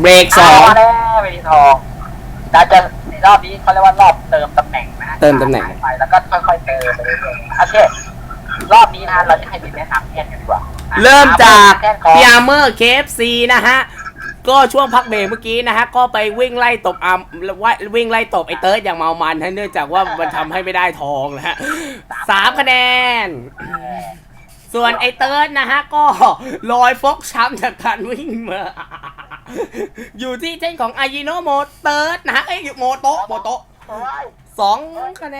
เบรกสองมาแล้วเวทีทองเราจะรอบนี้เขาเรียกว่ารอบเติมตำแหน่งนะเติมตำแหน่ง ไปแล้วก็ค่อยๆเติมไปเรื่อยๆโอเครอบนี้นะเราจะให้บินแนะนำแท่นกันดีกว่าเริ่มจากแท่นของพีอาร์เมอร์เคฟซีนะฮะก็ช่วงพักเบรกเมื่อกี้นะฮะก็ไปวิ่งไล่ตบอาร์มวิ่งไล่ตบไอ้เติร์ดอย่างเมามันฮะเนื่องจากว่ามันทำให้ไม่ได้ทองนะฮะสามคะแนน ส่วนไอ้เติร์ดนะฮะ ก็ลอยฟกช้ำจากการวิ่งมา อยู่ที่เส้นของอายิโนโมเติร์ดนะฮะ เอ้ยโมโตะโมโตะสองคะแน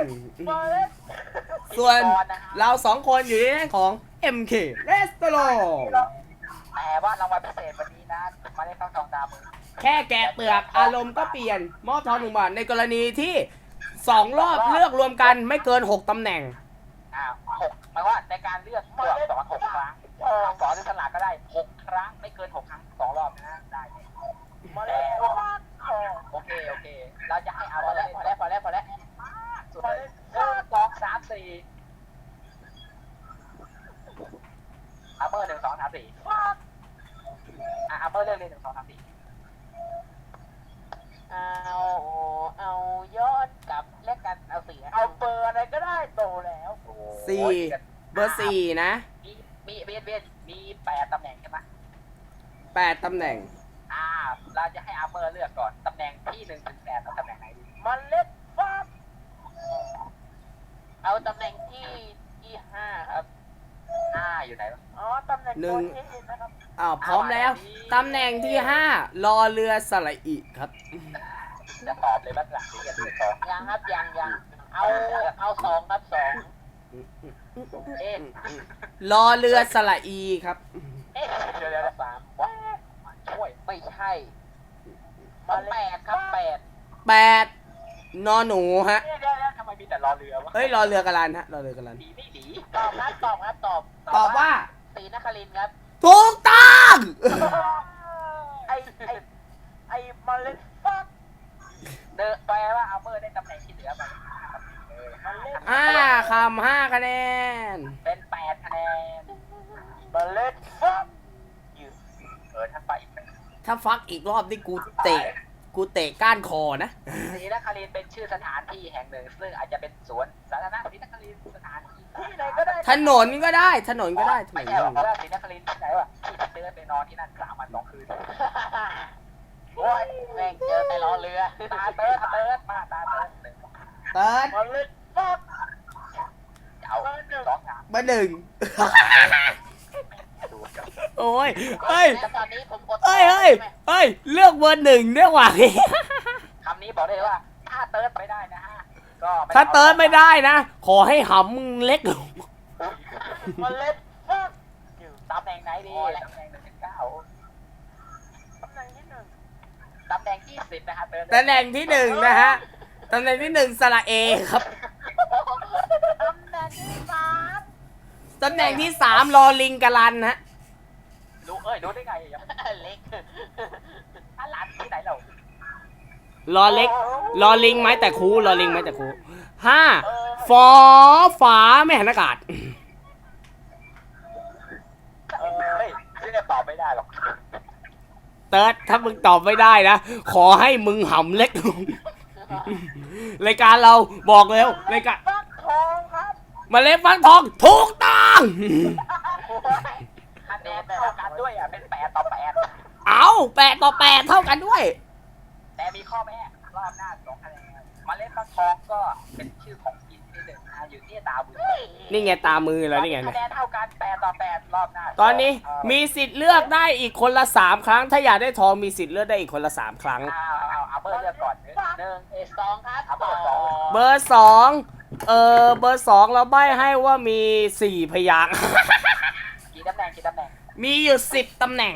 น ส่วนเราสองคนอยู่ในเส้นของ MK Restaurant แต่ว่ารางวัลพิเศษวันนี้นะมาได้เข้าทองดาวมือแค่แกะเปลือกอารมณ์ก็เปลี่ยน มอบทองหนึ่งบาทในกรณีที่สองรอบเลือกรวมกันไม่เกิน6ตำแหน่งอ่าหก หมายว่าในการเลือกตัวอักษรหกครั้งสอักษรหรือสลากก็ได้หกครั้ง ไม่เกินหกครั้งสองรอบนะได้แล้วโอเคโอเค เราจะให้เอาพอแล้วพอแล้วพอแล้วพอแล้วสุดเลยหนึ่งสองสามสี่อัปเปอร์หนึ่งสองสามสี่อะอัปเปอร์เลือกเลยหนึ่งสองสามสี่เอาเอายอนกลับ เล่นกันเอาสี่เอาเบอร์อะไรก็ได้โตแล้วสี่เบอร์สี่นะ มีมีเบียนเบียนมีแปดตำแหน่งใช่ไหมแปดตำแหน่ง อ่า เราจะให้อาร์เมอร์เลือกก่อนตำแหน่งที่หนึ่งถึงแปดเอาตำแหน่งไหนดีมันเล็กฟ้าเอาตำแหน่งที่ที่ห้าครับห้าอยู่ไหนวะอ๋อตำแหน่งหนึ่ง ตัวที่นะครับ อ้าวพร้อมแล้ว ตำแหน่งที่ห้ารอเรือสระอิครับ จะตอบเลยบ้างหลังที่จะเลือกตอบยังครับยังยังเอาเอาสองครับสองเอ๊ะรอเรือสระอีครับ เอ๊ะเดี๋ยวเดี๋ยวสามว้าช่วยไม่ใช่มันแปดครับแปดแปดนอหนูฮะเดี๋ยวเดี๋ยวเดี๋ยวทำไมมีแต่รอเรือวะเฮ้ยรอเรือกระลานฮะรอเรือกระลานดีไม่ดีตอบครับตอบครับตอบตอบว่าสีนครินทร์ครับถูกต้องไอไอไอมาเลนฟัก เดอะแปลว่าอาร์เมอร์ได้ตำแหน่งที่เหลือไปเออมันเล่นห้าคำห้าคะแนน เป็นแปดคะแนนมาเลนฟักอยู่เออถ้าไปอีกเป็นถ้าฟักอีกรอบนี่กูเตะ กูเตะก้านคอนะ ศรีนครินทร์เป็นชื่อสถานที่แห่งหนึ่ง ซึ่งอาจจะเป็นสวนสาธารณะศรีนครินทร์สถานที่ที่ไหนก็ได้ถนนก็ได้ ถนนก็ได้ถนไม่นใช่ก็หรอกเพได้ราะว่าศรีนครินทร์ที่ไหนวะที่เดินไปนอนที่นั่นสามวันสองคืน โอ้ยแม่งเจอแต่ล้อเรือ ตาเติร์ดตาเติร์ดมาตาเติร์ดหนึ่งเติร์ดมาเลยฟักเอาสองสามเบอร์หนึ่งดูกันโอ้ยเฮ้ยแล้วตอนนี้ผมกดเฮ้ยเฮ้ยเฮ้ยเลือกเบอร์หนึ่งด้วยว่ะคำนี้บอกได้เลยว่า ถ้าเติร์ดไม่ได้นะฮะก็ไม่ถ้าเติร์ดไม่ได้นะ ขอให้หำมึงเล็กลงมาเล่นฟักอยู่ตำแหน่งไหนดีตำแหน่งหนึ่งถึงเก้าตำแหน่งที่หนึ่ง ตำแหน่งที่สิบนะฮะเติร์ดตำแหน่งที่หนึ่งนะฮะตำแหน่งที่หนึ่งสระเอครับตำแหน่งที่สามตำแหน่งที่สามรอลิงกะลันฮะรู้เอ้ยรู้ได้ไงอะเล็กถ้าหลานที่ไหนเรารอเล็กรอลิงไหมแต่คูรอลิงไหมแต่คูห้าฟอฝาไม่หันอากาศเออเฮ้ยที่จะตอบไม่ได้หรอก เติร์ดถ้ามึงตอบไม่ได้นะ ขอให้มึงหำเล็กลง รายการเราบอกแล้วรายการฟักทองครับมาเล็บฟักทองถูกต้อง คะแนนเท่ากันด้วยอะ เป็นแปดต่อแปดเอาแปดต่อแปดเท่ากันด้วย แต่มีข้อแม้รอบหน้าสองคะแนนมาเล่นฟักทองก็เป็นชื่อของกินที่หนึ่งนะ อยู่ที่ตาบุญนี่ไงตามือแล้วนี่ไงคะแนนเท่ากันแปดต่อแปดรอบหน้าตอนนี้มีสิทธิ์เลือกได้อีกคนละสามครั้ง ถ้าอยากได้ทองมีสิทธิ์เลือกได้อีกคนละสามครั้งเอาเอาเอาเบอร์เลือกก่อนหนึ่งหนึ่งเอสองครับเอาเบอร์สองเบอร์สองเออเบอร์สองเราใบให้ว่ามีสี่พยางค์กี่ตำแหน่งกี่ตำแหน่งมีอยู่สิบตำแหน่ง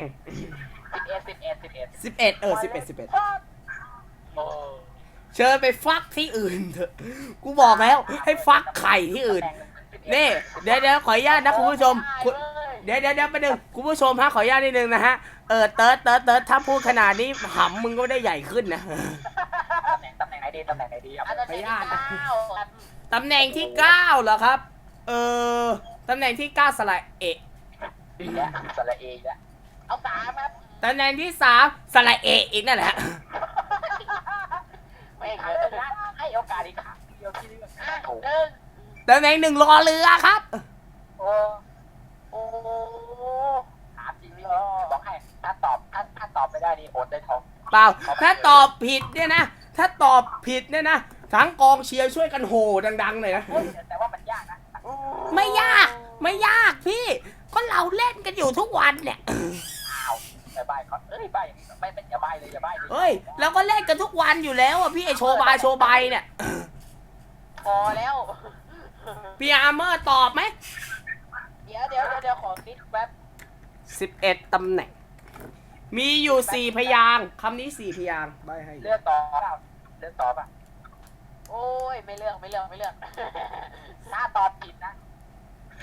สิบเอ็ดสิบเอ็ดสิบเอ็ดสิบเอ็ดเออสิบเอ็ดสิบเอ็ดโอ้ เชิญไปฟักที่อื่นเถอะ กูบอกแล้ว ให้ฟักไข่ที่อื่น นี่ เดี๋ยวเดี๋ยวขออนุญาตนะคุณผู้ชมคุณเดี๋ยวเดี๋ยวเดี๋ยวไปหนึ่งคุณผู้ชมฮะขออนุญาตนิดนึงนะฮะ เออเติร์ดเติร์ดเติร์ดถ้าพูดขนาดนี้หำมึงก็ได้ใหญ่ขึ้นนะ ตำแหน่งตำแหน่งไหนดีตำแหน่งไหนดีเอาขออนุญาตนะเก้าครับตำแหน่งที่เก้าเหรอครับ เออตำแหน่งที่เก้าสละเอะอีกแล้วสระเออีกแล้วเอาสามครับตำแหน่งที่สามสระเอะอีกนั่นแหละ ไม่เกินนะให้โอกาสอีกครั้งเดียวที่เลือกถูกหนึ่งตำแหน่งหนึ่งรอเรือครับ โอ้โอ้ถามจริงนี่บอกให้ถ้าตอบถ้าถ้าตอบไม่ได้นี่อดได้ท้องเปล่า ถ้าตอบผิดเนี่ยนะ ถ้าตอบผิดเนี่ยนะ ทั้งกองเชียร์ช่วยกันโห่ดังๆเลยนะ เฮ้ยแต่ว่ามันยากนะไม่ยาก ไม่ยากพี่ ก็เราเล่นกันอยู่ทุกวันเนี่ยอ้าว แต่ใบเขาเอ้ยใบอย่างนี้ไม่เป็นอย่าใบเลยอย่าใบเลยเฮ้ยเราก็เล่นกันทุกวันอยู่แล้วอะพี่ไอโชว์บายโชว์บายเนี่ยพอแล้ว พี่อาร์เมอร์ตอบไหมเดี๋ยวเดี๋ยวเดี๋ยวเดี๋ยวขอคิดแป๊บสิบเอ็ดตำแหน่ง มีอยู่สี่พยางค์คำนี้สี่พยางค์ใบให้เลือกต่อเปล่าเลือกต่อป่ะโอ้ยไม่เลือกไม่เลือกไม่เลือกถ้าตอบผิดนะ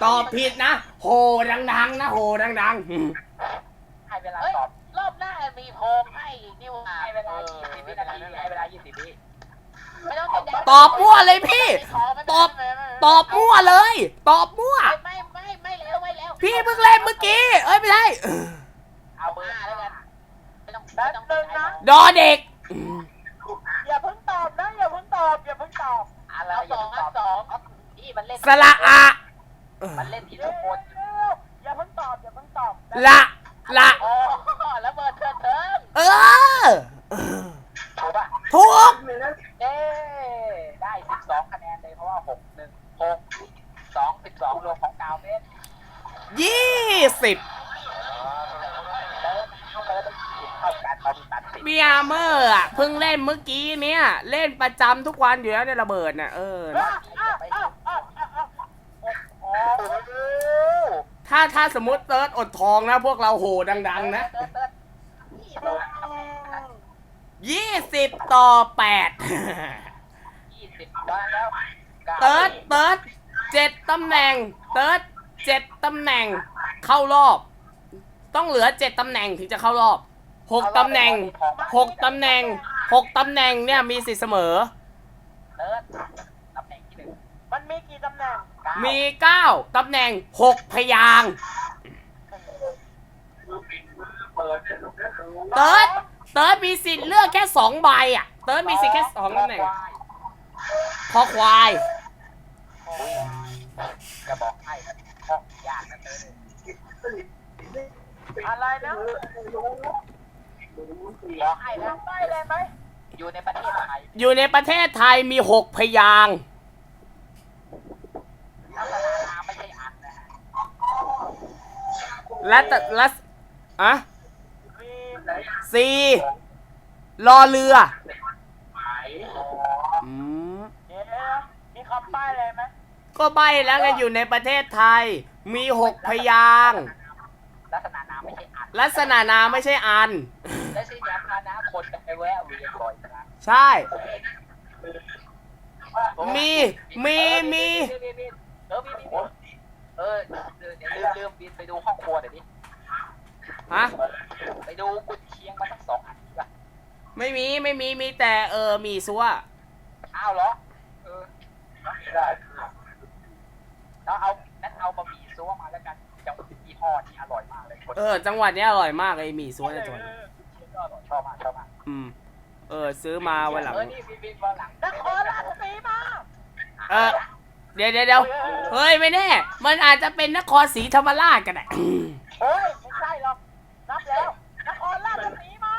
ตอบผิดนะโหดังๆนะโหดังๆอืมให้ เวลาเฮ้ยตอบรอบหน้ามีโพงให้อีกนี่หว่าให้เวลา20วินาทีให้เวลา20วิไม่ต้องแสดงตอบมั่วเลยพี่ตอบ ตอบมั่วเลย ตอบมั่วไม่ไม่ไม่ไม่แล้วไม่แล้วพี่เพิ่งเล่นเมื่อกี้ เอ้ยไม่ใช่เอาเบอร์ห้าห้าแล้แล้ววกักันนไม่ต้องไม่ต้องแป๊บนึงนะดอเด็กอืมอย่าเพิ่งตอบนะอย่าเพิ่งตอบอย่าเพิ่งตอบอะไรเอาอสย่าองเพิ่งอัตนอบสองนี่มันเล่นสระอะมันเล่นทีละคนอย่าเพิ่งตอบอย่าเพิ่งตอบละ ละโอ้แล้วเบิดเถิดเถิงเออ ถูกป่ะถูก เย้ได้12คะแนนเลยเพราะว่า6 1 6 2 12รวมของกาวเมตรยี่สิบเดินเข้าเดินเท่ากันเราดูตัดสินเบียร์เมอร์อะเพิ่งเล่นเมื่อกี้เนี่ย เล่นประจำทุกวันอยู่แล้วในระเบิดน่ะเออนะโอ้โห ถ้าถ้าสมมติเติร์ดอดทองนะ พวกเราโหดัง ๆ นะเดินเดินนี่เราทำไงนะยี่สิบต่อแปด20ได้แล้วเติร์ดเติร์ดเจ็ดตำแหน่ง เติร์ดเจ็ดตำแหน่ง เข้ารอบ ต้องเหลือเจ็ดตำแหน่งถึงจะเข้ารอบหกตำแหน่งหกตำแหน่งหกตำแหน่งเนี่ยมีสิทธิ์เสมอ เติร์ดตำแหน่งที่หนึ่งมันมีกี่ตำแหน่ง มีเก้าตำแหน่งหกพยางค์เติร์ดเติร์ดมีสิทธิ์เลือกแค่สองใบอะ เติร์ดมีสิทธิ์แค่สองตำแหน่งคอควาย จะบอกให้ข้อยากนะเติร์ดอะไรนะบอกให้นะได้เลยไหมอยู่ในประเทศไทยอยู่ในประเทศไทยมีหกพยางค์ ลักษณะนามไม่ใช่อันนะฮะ และแต่และอะสี่รอเรืออืมเอ๊ะมีคำป้ายอะไรไหมก็ใบแล้วไงอยู่ในประเทศไทย มีหกพยางค์ลักษณะนามไม่ใช่อันลักษณะนามไม่ใช่อัน และสิ่งสำคัญนะคนไปแวะเวียนบ่อยนะใช่ มีมีมี เออมีมี เออเดี๋ยวลืมลืมบินไปดูห้องครัวเดี๋ยวนี้ฮะ ไปดูกุนเชียงมาสักสองอันดีกว่าไม่มีไม่มีมีแต่เออมีซัวอ้าวเหรอ เออได้แล้วเอานั้นเอาบะหมี่ซัวมาแล้วกันจังยี่ห้อนี้อร่อยมากเลยคนเออ จังหวัดเนี้ยอร่อยมากเลยมีซัวในจังหวัดเออเชียงก็อร่อยชอบมากชอบมากอืม เออ ซื้อมาวันหลัง เออนี่บินบินวันหลังนครราชสีมา เออ เดี๋ยวเดี๋ยวเดี๋ยวเฮ้ยไม่แน่ มันอาจจะเป็นนครศรีธรรมราชก็ได้โอ้ยไม่ใช่หรอกนับแล้วนครราชสีมา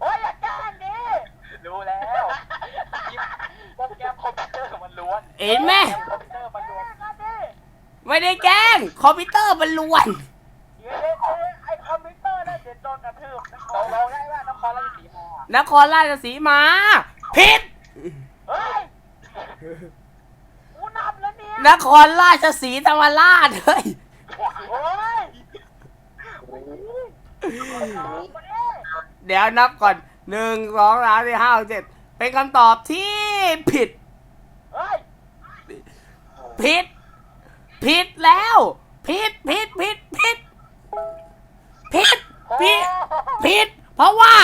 โอ้ยอย่าแกล้งดิรู้แล้วโปรแกรมคอมพิวเตอร์มันล้วนเห็นไหม คอมพิวเตอร์มันล้วนนะดิไม่ได้แกล้ง คอมพิวเตอร์มันล้วน เดี๋ยวเดี๋ยวไอ้คอมพิวเตอร์นั่นเดี๋ยวโดนกระทืบเราเราได้ว่านครราชสีมานครราชสีมา ผิด เฮ้ย กูนับแล้วเนี่ยนครราชสีธรรมราชเฮ้ยโอ้ยเดี๋ยวนับก่อนหนึ่งสองสามสี่ห้าหกเจ็ดเป็นคำตอบที่ผิด เฮ้ยผิด ผิดแล้ว ผิดผิดผิดผิดผิดผิดผิด เพราะว่า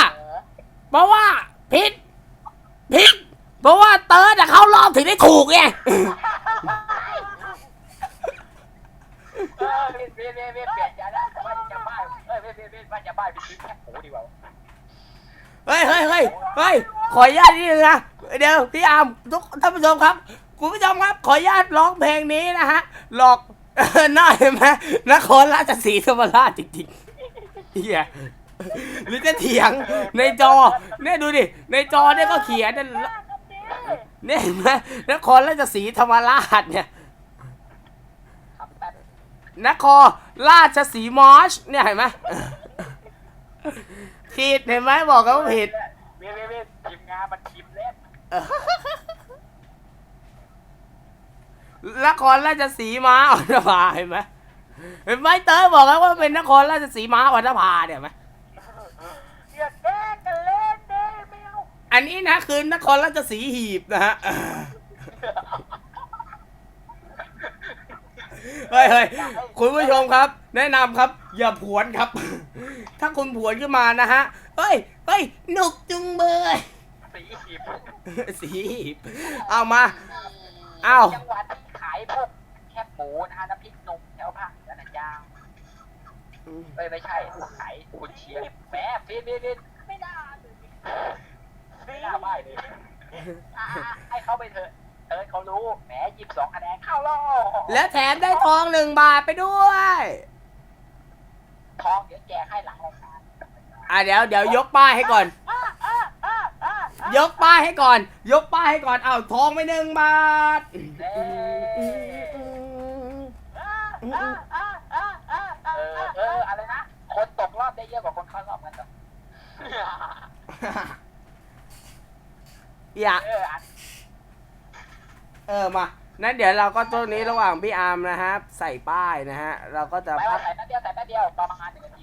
เพราะว่าผิดผิด เพราะว่าเติร์ดอะเขารอบถึงได้ถูกไงเออเปลี่ยนเปลี่ยเปลี่ยนเปลี่ยนอย่าได้มันจะใบว่าจะบ้าไปซื้อแค่หดีกว่าเฮ้ยเฮ้ยเฮ้ยเฮ้ยขออนุญาตนิดนึงนะเดี๋ยวพี่อามทุกท่านผู้ชมครับคุณผู้ชมครับขออนุญาตร้องเพลงนี้นะฮะหลอกน้าเห็นไหมนครราชสีธรรมราชจริงๆเฮียหรือจะเถียงในจอเนี่ยดูดิในจอเนี่ยก็เขียนนั่น เนี่ยเห็นไหมนครราชสีธรรมราชเนี่ยครับแป๊บนครราชสีมอชเนี่ยเห็นไหมผิดเห็นไหมบอกกันว่าผิด เว้ยเว้ยเว้ยทีมงานมันทีมเล่นนครราชสีมาออนภาเห็นไหมเห็นไหมเต๋อบอกแล้วว่าเป็นนครราชสีมาออนภาเนี่ยเห็นไหม อาอันนี้นะคือนครราชสีหีบนะฮะเฮ้ยเฮ้ยคุณผู้ชมครับ แนะนำครับ อย่าผวนครับ ถ้าคุณผวนขึ้นมานะฮะเฮ้ยเฮ้ยหนุกจุงเบยสีหีบสีหีบเอามาอ้าวจังหวัดที่ขายพวกแคบหมูนะฮะน้ำพริกหนุ่มแถวภาคเหนือนะจ้าเอ้ยไม่ใช่ขายคุณเชียร์แหมฟีนฟีนฟีนไม่น่าเลยไม่น่าไม่ เลยอะๆให้เขาไปเถอะเออเขารู้ แหมหยิบสองคะแนนเข้ารอบและแถมได้ทองหนึ่งบาทไปด้วย ทองเดี๋ยวแจกให้หลังรายการอะเดี๋ยวเดี๋ยวยกป้ายให้ก่อน อะอะอะอะอะยกป้ายให้ก่อน ยกป้ายให้ก่อน เอาทองไปหนึ่งบาทเอ้เออเอออะไรนะ คนตกรอบได้เยอะกว่าคนเข้ารอบกันเหร ออย่าเอออะเออมานั้นเดี๋ยวเราก็ตัวนี้ระหว่างพี่อาร์มนะครับใส่ป้ายนะฮะ เราก็จะไม่พัว่ากใส่แป๊บเดียวใส่แป๊บเดียวประมาณหนึ่งนาที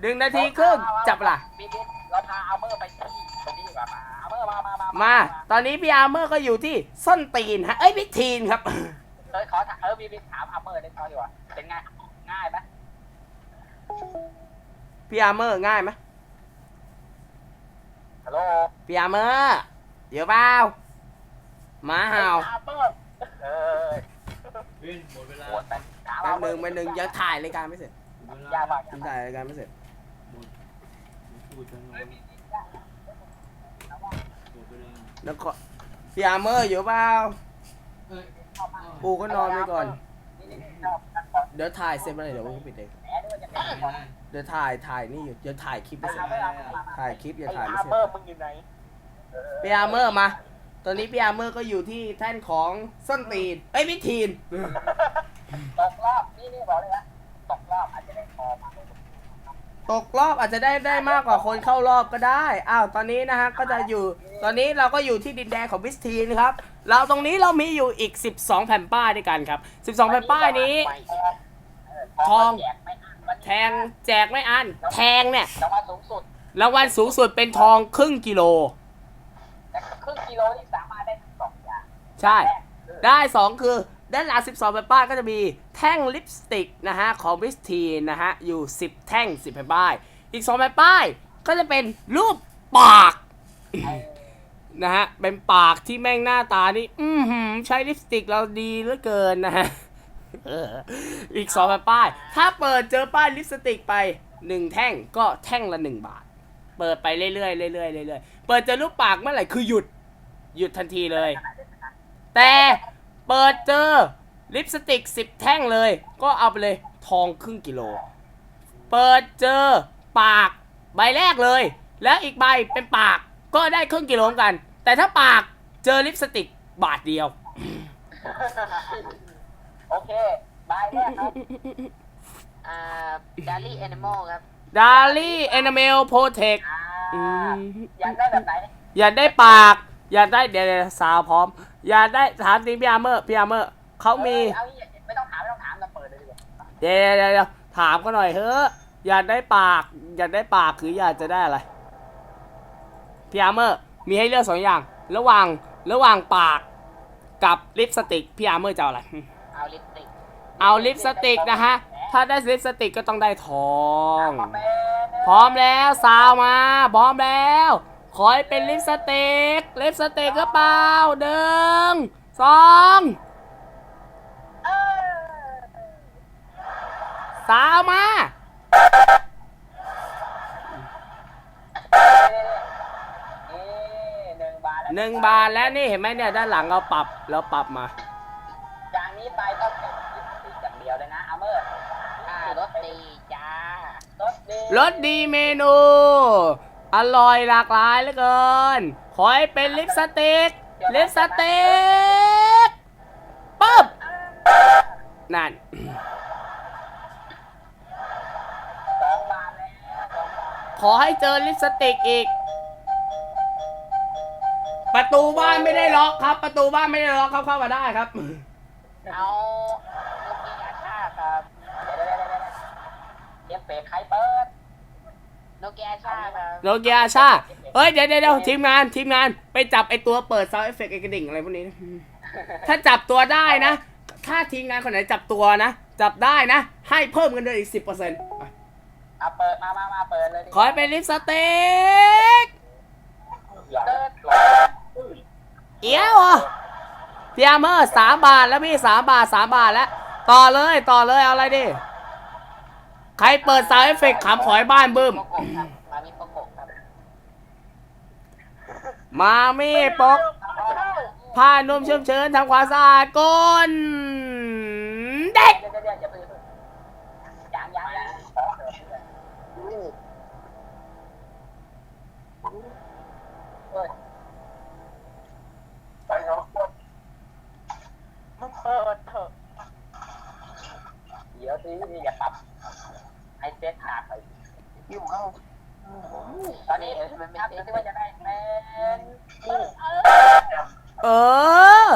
หนึ่งนาทีครึ่งจับล่ะ บิ๊กเราพาเอาเมอร์ไปที่ตรงนี้ดีกว่ามาเอาเมอร์มามามา มาตอนนี้พี่อาร์เมอร์ก็อยู่ที่ส้นตีนฮะ เอ้ยพี่ทีนครับ เออขอถามเออบิ๊กถามเอาเมอร์เล็กน้อยดีกว่าเป็นไงง่ายไหมพี่อาร์เมอร์ง่ายไหมฮัลโหลพี่อาร์เมอร์ เดี๋ยวเปล่าหมาเห่าเอาเมอร์เออวินหมดเวลา ปวดไปถามแป๊เอาบหนึ่งแป๊บหนึ่งยังถ่ายรายการไม่เสร็จหมดเวยาลากมากยังถ่ายรายการไม่เสร็จหมดพูดจังเลยหมดเวลาแล้วก็พี่อาร์เมอร์อยู่เปล่าเอ้ยปูก็นอนไปก่อนนี่นี่ชอบนักบอลเดี๋ยวถ่ายเสร็จเมื่อไหร่เดี๋ยวผมปิดเองแหมด้วยจะเป็นไม่บอลได้เดี๋ยวถ่ายถ่ายนี่อยู่เดี๋ยวถ่ายคลิปไม่เสร็จถ่ายคลิปอย่าไอ้ถ่ายไม่อาเสเมร็อจร์มึงอยู่ไหน พี่อาร์เมอร์มา ตอนนี้พี่อาร์เมอร์ก็อยู่ที่แท่นของส้นตีน เอ้ยพี่ทีน ตกรอบนี่นี่บอกเลยนะตกรอบอาจจะได้พอมาตกรอบอาจจะได้ได้มากกว่าคนเข้ารอบก็ได้ อ้าว ตอนนี้นะฮะ ก็จะอยู่ ตอนนี้เราก็อยู่ที่ดินแดนของบิสทีนครับ เราตรงนี้เรามีอยู่อีก 12 แผ่นป้ายด้วยกันครับ 12 แผ่นป้ายนี้ ทองแจกไม่อั้นวันนี้แทงแจกไม่อัน แทงเนี่ย รางวัลสูงสุด รางวัลสูงสุดเป็นทองครึ่งกิโล แต่ครึ่งกิโลนี่สามารถได้ทั้งสองอย่างใช่ ได้ 2 คือด้านหลัง12แผ่นป้ายก็จะมีแท่งลิปสติกนะฮะของบิสทีนนะฮะอยู่ 10 แท่ง 10แผ่นป้าย อีก2แผ่นป้ายก็จะเป็นรูปปากนะฮะเป็นปากที่แม่งหน้าตานี่อือหือใช้ลิปสติกเราดีเหลือเกินนะฮะเอออีก2แผ่นป้าย ถ้าเปิดเจอป้ายลิปสติกไป1แท่งก็แท่งละ1บาท เปิดไปเรื่อยๆเรื่อยๆเรื่อยๆเปิดเจอรูปปากเมื่อไหร่คือหยุด หยุดทันทีเลย แต่เปิดเจอลิปสติก10แท่งเลย ก็เอาไปเลยทองครึ่งกิโล เปิดเจอปากใบแรกเลย แล้วอีกใบเป็นปากก็ได้ครึ่งกิโลกัน แต่ถ้าปากเจอลิปสติกบาทเดียว โอเค บายแรกครับ อ่า ดารี่แอนิมอลครับ ดาลี่แอนิเมลโปรเทคอ่าอยากได้แบบไหนอยากได้ปาก อยากได้เดี๋ยวๆสาวพร้อม อยากได้ถามจริงพี่อาร์เมอร์พี่อาร์เมอร์เขามีเอางี้ไม่ต้องถามไม่ต้องถามเราเปิดเลยดีกว่าเดี๋ยวเดี๋ยวเดี๋ยวถามก็หน่อยเฮ้อะอยากได้ปาก อยากได้ปากคืออยากจะได้อะไรพี่อาร์เมอร์มีให้เลือกสองอย่าง ระหว่างระหว่างปากกับลิปสติกพี่อาร์เมอร์จะเอาอะไรเอาลิปสติกเอาลิปสติกนะฮะ ถ้าได้ลิปสติกก็ต้องได้ทอง พร้อมแล้วสาวมา พร้อมแล้ว ขอให้เป็นลิปสติกลิปสติกก็เปล่าหนึ่งสองสาวมาหนึ่งบาทแล้วนี่เห็นไหมเนี่ยด้านหลังเราปรับเราปรับมา รสดีเมนู อร่อยหลากหลายเหลือเกิน ขอให้เป็นลิปสติกลิปสติกปึ๊บ นั่น ขอให้เจอลิปสติกอีก ประตูบ้านไม่ได้ล็อกครับ ประตูบ้านไม่ได้ล็อกครับเข้ามาได้ครับ เอา เอฟเฟกต์ใครเปิดโนเกียชาครัโนเกียชาเฮ้ยเดี๋ยวเดี๋ยวทีมงานทีมงานไปจับไอตัวเปิดซาวเอฟเฟกต์ไอกระดิ่งอะไรพวกนี้ ถ้าจับตัวได้นะ ถ้าทีมงานคนไหนจับตัวนะ จับได้นะ ให้เพิ่มเงินเดือนอีกสิบเปอร์เซ็นต์อะเปิดมามามาเปิดเลยขอเป็นลิปสติกเอี้ยวเพียเมอร์สามบาทแล้วพี่สามบาทสามบาทแล้ว ต่อเลยต่อเลยเอาอะไรดิ ใครเปิดสายเอฟเฟกต์ขำขอยบ้านบึ้มมามีประกกผ้านุ่มเชื่อมเชิญทำความสะอาดก้นเด็กเปิดเถอะเดี๋ยวสิอย่าปรับ อเซ็ตหาไปอยู่เข้าตอนนี้ครับที่ว่าจะได้แมนเออ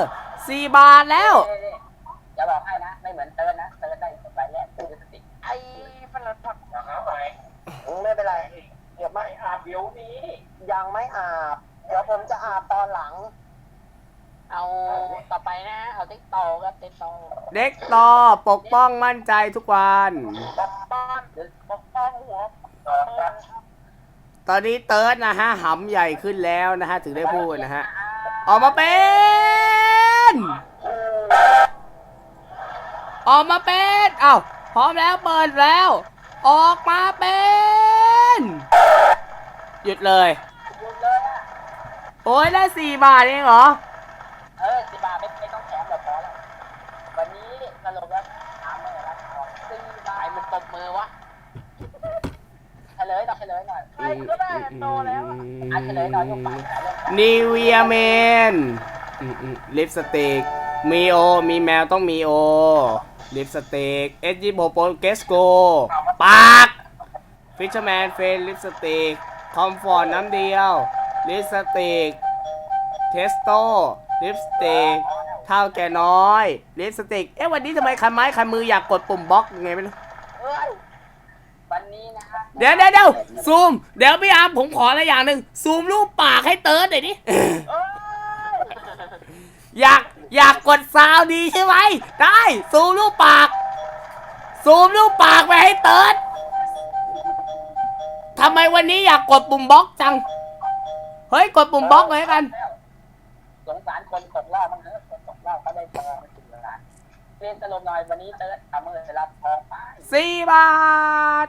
สี่บาทแล้วจะบอกให้นะไม่เหมือนเติร์นนะเติร์นได้ใบแรกตู้สติไอ้ฟันรผักไม่เป็นไรเดี๋ยวไม่อาบเดี๋ยวนี้ ยังไม่อาบ เดี๋ยวผมจะอาบตอนหลัง เอาต่อไปนะเอาติ๊กต่อครับติ๊กต่อเด็กต่อปกป้องมั่นใจทุกวัน ปกป้องปกป้องหัวตอนนี้เติร์ดนะฮะหำใหญ่ขึ้นแล้วนะฮะ ถึงได้พูดนะฮะ ออกมาเป็น ออกมาเป็นเอ้าพร้อมแล้วเปิดแล้ว ออกมาเป็น หยุดเลย โอ้ยได้สี่บาทเองเหรอ ไปวเยนิเวียเมนลิปสติกมีโอ มีแมวต้องมีโอ ลิปสติกเอสยี่โบโปเกสโก ปาก ฟิชแมนเฟนลิปสติกคอมฟอร์ตน้ำเดียว ลิปสติกเทสโต ลิปสติกเท่าแก่น้อย ลิปสติก เอ๊ะวันนี้ทำไมขันไม้ขันมืออยากกดปุ่มบล็อกไงไม่รู้วันนี้นะ เดี๋ยวเดี๋ยวเดี๋ยวซูม เดี๋ยวพี่อาร์ผมขออะไรอย่างหนึ่งซูมรูปปากให้เติร์ดหน่อยดิ เอ้ยอยากอยากกดซาวดีใช่ไหม ได้ซูมรูปปาก ซูมรูปปากไปให้เติร์ดทำไมวันนี้อยากกดปุ่มบล็อกจัง เฮ้ย กดปุ่มบล็อกเลยละกันสงสารคนตกรอบมั้งเนอะคนตกรอาเขาได้เจอมาถึงแล้วนะเรียนตลมหน่อยวันนี้เติร์ดทำเมอร์รับทองไปสี่บาท